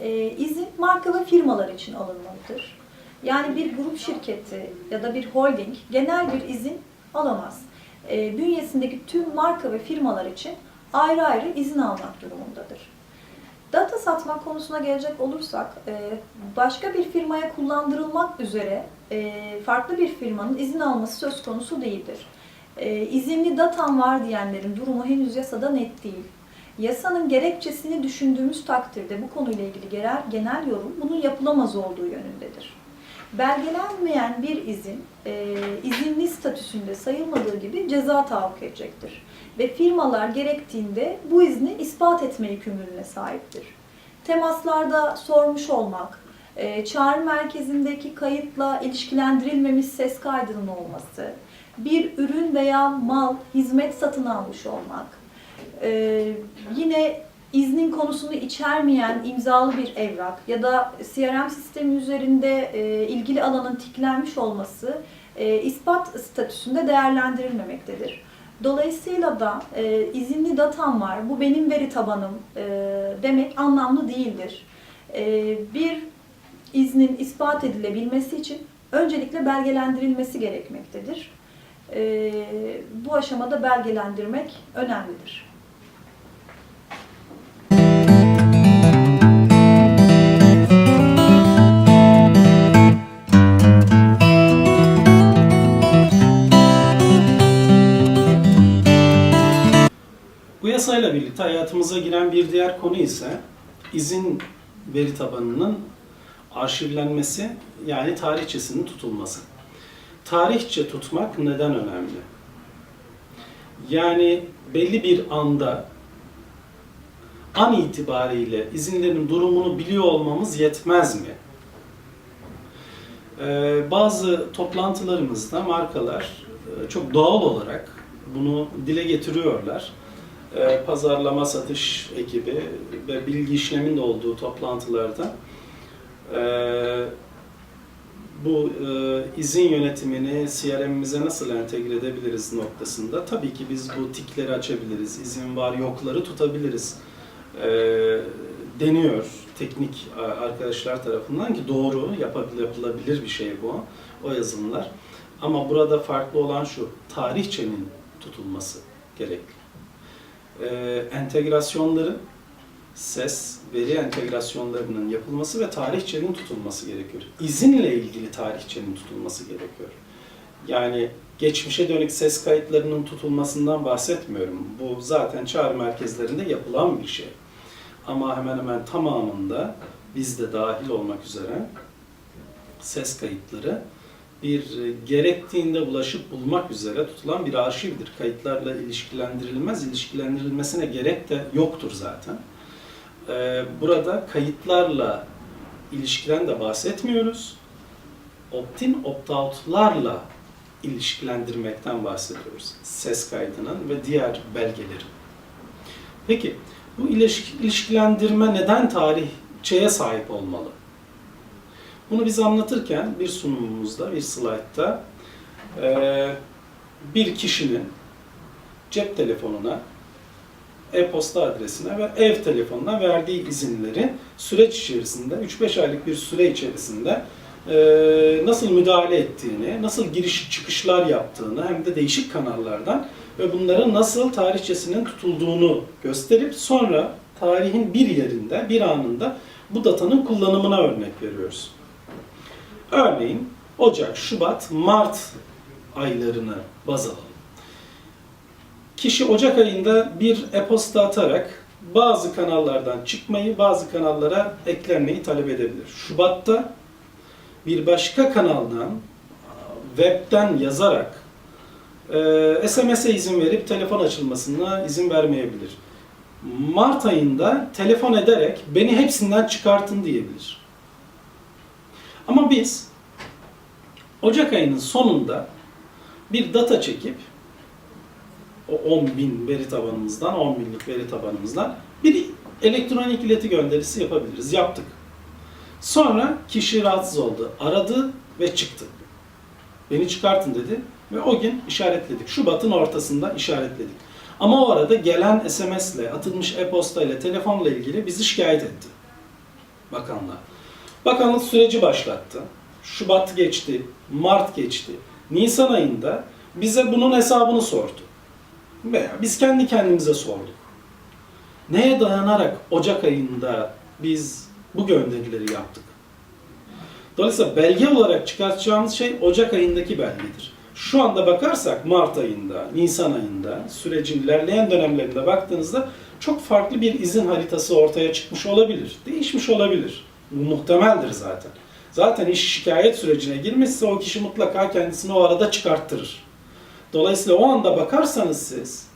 E, izin marka ve firmalar için alınmalıdır. Yani bir grup şirketi ya da bir holding genel bir izin alamaz. E, bünyesindeki tüm marka ve firmalar için ayrı ayrı izin almak durumundadır. Data satmak konusuna gelecek olursak, e, başka bir firmaya kullandırılmak üzere e, farklı bir firmanın izin alması söz konusu değildir. E, İzinli datam var diyenlerin durumu henüz yasada net değil. Yasanın gerekçesini düşündüğümüz takdirde bu konuyla ilgili genel, genel yorum bunun yapılamaz olduğu yönündedir. Belgelenmeyen bir izin, e, izinli statüsünde sayılmadığı gibi ceza tahakkuk edecektir. Ve firmalar gerektiğinde bu izni ispat etme yükümlülüğüne sahiptir. Temaslarda sormuş olmak, e, çağrı merkezindeki kayıtla ilişkilendirilmemiş ses kaydının olması, bir ürün veya mal, hizmet satın almış olmak, e, yine iznin konusunu içermeyen imzalı bir evrak ya da CRM sistemi üzerinde e, ilgili alanın tiklenmiş olması e, ispat statüsünde değerlendirilmemektedir. Dolayısıyla da e, izinli datam var, bu benim veri tabanım e, demek anlamlı değildir. E, bir iznin ispat edilebilmesi için öncelikle belgelendirilmesi gerekmektedir. E, bu aşamada belgelendirmek önemlidir. Bu yasayla birlikte hayatımıza giren bir diğer konu ise izin veri tabanının arşivlenmesi yani tarihçesinin tutulması. Tarihçe tutmak neden önemli? Yani belli bir anda an itibariyle izinlerin durumunu biliyor olmamız yetmez mi? Ee, bazı toplantılarımızda markalar e, çok doğal olarak bunu dile getiriyorlar. Ee, pazarlama satış ekibi ve bilgi işlemin de olduğu toplantılarda e, bu e, izin yönetimini CRM'imize nasıl entegre edebiliriz noktasında tabii ki biz bu tikleri açabiliriz, izin var yokları tutabiliriz e, deniyor teknik e, arkadaşlar tarafından ki doğru yapılabilir bir şey bu o yazılımlar. Ama burada farklı olan şu tarihçenin tutulması gerekli e, entegrasyonların ses, veri entegrasyonlarının yapılması ve tarihçenin tutulması gerekiyor. İzinle ilgili tarihçenin tutulması gerekiyor. Yani geçmişe dönük ses kayıtlarının tutulmasından bahsetmiyorum. Bu zaten çağrı merkezlerinde yapılan bir şey. Ama hemen hemen tamamında bizde dahil olmak üzere ses kayıtları bir e, gerektiğinde ulaşıp bulmak üzere tutulan bir arşivdir. Kayıtlarla ilişkilendirilmez, ilişkilendirilmesine gerek de yoktur zaten. Ee, Burada kayıtlarla ilişkiden de bahsetmiyoruz. Opt-in, opt-out'larla ilişkilendirmekten bahsediyoruz. Ses kaydının ve diğer belgelerin. Peki bu ilişki- ilişkilendirme neden tarihçeye sahip olmalı? Bunu biz anlatırken bir sunumumuzda, bir slaytta eee, bir kişinin cep telefonuna, e-posta adresine ve ev telefonuna verdiği izinleri süreç içerisinde, 3-5 aylık bir süre içerisinde eee, nasıl müdahale ettiğini, nasıl giriş çıkışlar yaptığını hem de değişik kanallardan ve bunların nasıl tarihçesinin tutulduğunu gösterip sonra tarihin bir yerinde, bir anında bu datanın kullanımına örnek veriyoruz. Örneğin Ocak, Şubat, Mart aylarını baz alalım. Kişi Ocak ayında bir e-posta atarak bazı kanallardan çıkmayı, bazı kanallara eklenmeyi talep edebilir. Şubat'ta bir başka kanaldan, webten yazarak e, SMS'e izin verip telefon açılmasına izin vermeyebilir. Mart ayında telefon ederek beni hepsinden çıkartın diyebilir. Ama biz Ocak ayının sonunda bir data çekip o 10 bin veri tabanımızdan, 10 binlik veri tabanımızdan bir elektronik ileti gönderisi yapabiliriz. Yaptık. Sonra kişi rahatsız oldu. Aradı ve çıktı. Beni çıkartın dedi ve o gün işaretledik. Şubat'ın ortasında işaretledik. Ama o arada gelen SMS ile, atılmış e-posta ile, telefonla ilgili bizi şikayet etti. bakanlığa. Bakanlık süreci başlattı. Şubat geçti, Mart geçti. Nisan ayında bize bunun hesabını sordu. Veya biz kendi kendimize sorduk. Neye dayanarak Ocak ayında biz bu gönderileri yaptık? Dolayısıyla belge olarak çıkartacağımız şey Ocak ayındaki belgedir. Şu anda bakarsak Mart ayında, Nisan ayında, sürecin ilerleyen dönemlerinde baktığınızda çok farklı bir izin haritası ortaya çıkmış olabilir. Değişmiş olabilir. Muhtemeldir zaten. Zaten iş şikayet sürecine girmişse o kişi mutlaka kendisini o arada çıkarttırır. Dolayısıyla o anda bakarsanız siz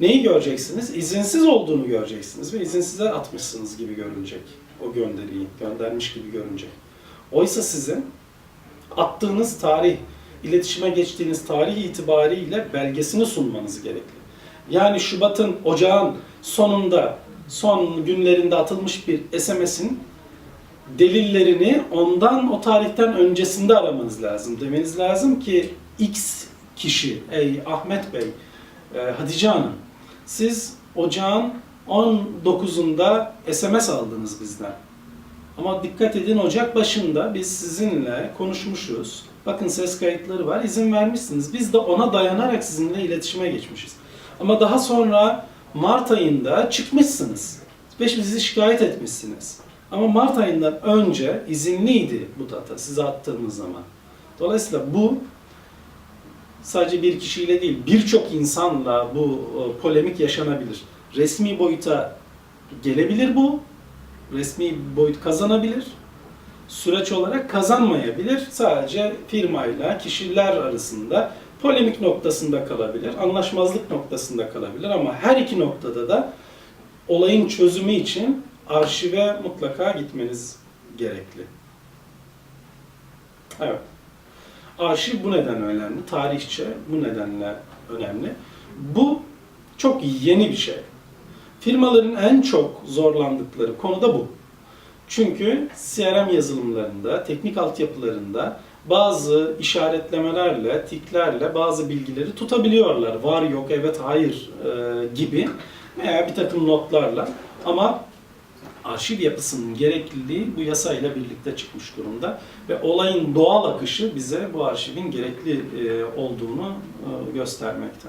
neyi göreceksiniz? İzinsiz olduğunu göreceksiniz ve izinsize atmışsınız gibi görünecek. O gönderiyi göndermiş gibi görünecek. Oysa sizin attığınız tarih, iletişime geçtiğiniz tarih itibariyle belgesini sunmanız gerekli. Yani Şubat'ın, Ocağın sonunda, son günlerinde atılmış bir SMS'in delillerini ondan o tarihten öncesinde aramanız lazım. Demeniz lazım ki X kişi, ey Ahmet Bey, e, Hatice Hanım, siz ocağın 19'unda SMS aldınız bizden. Ama dikkat edin Ocak başında biz sizinle konuşmuşuz. Bakın ses kayıtları var, izin vermişsiniz. Biz de ona dayanarak sizinle iletişime geçmişiz. Ama daha sonra Mart ayında çıkmışsınız. Ve bizi şikayet etmişsiniz. Ama Mart ayından önce izinliydi bu data size attığımız zaman. Dolayısıyla bu sadece bir kişiyle değil birçok insanla bu e, polemik yaşanabilir. Resmi boyuta gelebilir bu. Resmi boyut kazanabilir. Süreç olarak kazanmayabilir. Sadece firmayla kişiler arasında polemik noktasında kalabilir. Anlaşmazlık noktasında kalabilir ama her iki noktada da olayın çözümü için arşive mutlaka gitmeniz gerekli. Evet. Arşiv bu nedenle önemli. Tarihçe bu nedenle önemli. Bu çok yeni bir şey. Firmaların en çok zorlandıkları konu da bu. Çünkü CRM yazılımlarında, teknik altyapılarında bazı işaretlemelerle, tiklerle bazı bilgileri tutabiliyorlar. Var yok, evet, hayır e, gibi veya bir takım notlarla. Ama arşiv yapısının gerekliliği bu yasayla birlikte çıkmış durumda ve olayın doğal akışı bize bu arşivin gerekli e, olduğunu e, göstermekte.